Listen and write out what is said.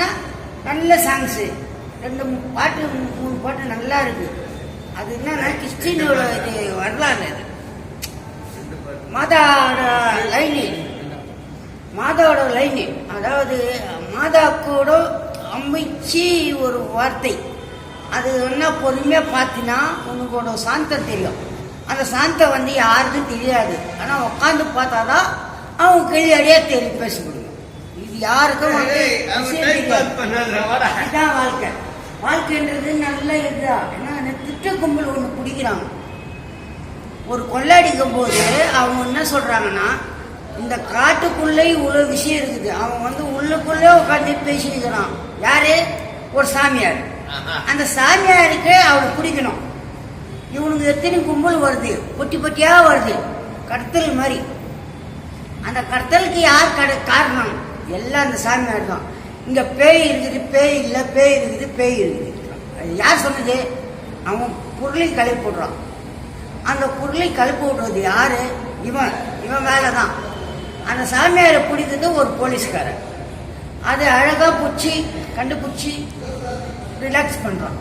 ஆனால் நல்ல சாங்ஸு ரெண்டு பாட்டு மூணு பாட்டு நல்லா இருக்கு. அது என்னன்னா கிறிஸ்டினோட இது வரலாறு அது. மாதாவோட லைனு. மாதாவோட லைனு. அதாவது மாதா கூட அமைச்சு ஒரு வார்த்தை. அது என்ன பொறுமையாக பார்த்தினா உனக்கோட சாந்தம் தெரியும். அந்த சாந்தம் வந்து யாருக்கும் தெரியாது. ஆனால் உட்காந்து பார்த்தாதான் அவங்க கிளியாடியே தெரியும் பேச முடியும். இது யாருக்கும் வந்து விஷயம் தெரியாது. இதுதான் வாழ்க்கை வாழ்க்கைன்றது நல்ல இதுதான் ஏன்னா அந்த திட்ட கும்பல் ஒன்று பிடிக்கிறாங்க. ஒரு கொள்ளடிக்கும் போது அவங்க என்ன சொல்றாங்கன்னா இந்த காட்டுக்குள்ளே இவ்வளோ விஷயம் இருக்குது. அவன் வந்து உள்ளுக்குள்ளே உட்காந்து பேசிக்கிறான் யாரு? ஒரு சாமியார். அந்த சாமியாருக்கு அவனை பிடிக்கணும். இவனுக்கு எத்தனை கும்பல் வருது? பொட்டி பொட்டியா வருது. கடத்தல் மாதிரி. அந்த கடத்தலுக்கு யார் கட காரணம்? எல்லாம் அந்த சாமியார் தான். இங்க பேய் இருக்குது பேய் இல்லை பேய் இருக்குது பேய் இருக்குது. யார் சொன்னது அவன் பொருளை கலைப்பு விடுறான் அந்த பொருளை கலப்பு விடுறது யாரு? இவன் இவன் மேலே தான் அந்த சாமியாரை பிடித்தது ஒரு போலீஸ்காரன். அதை அழகா பிடிச்சி கண்டுபிடிச்சி ரிலாக்ஸ் பண்றான்.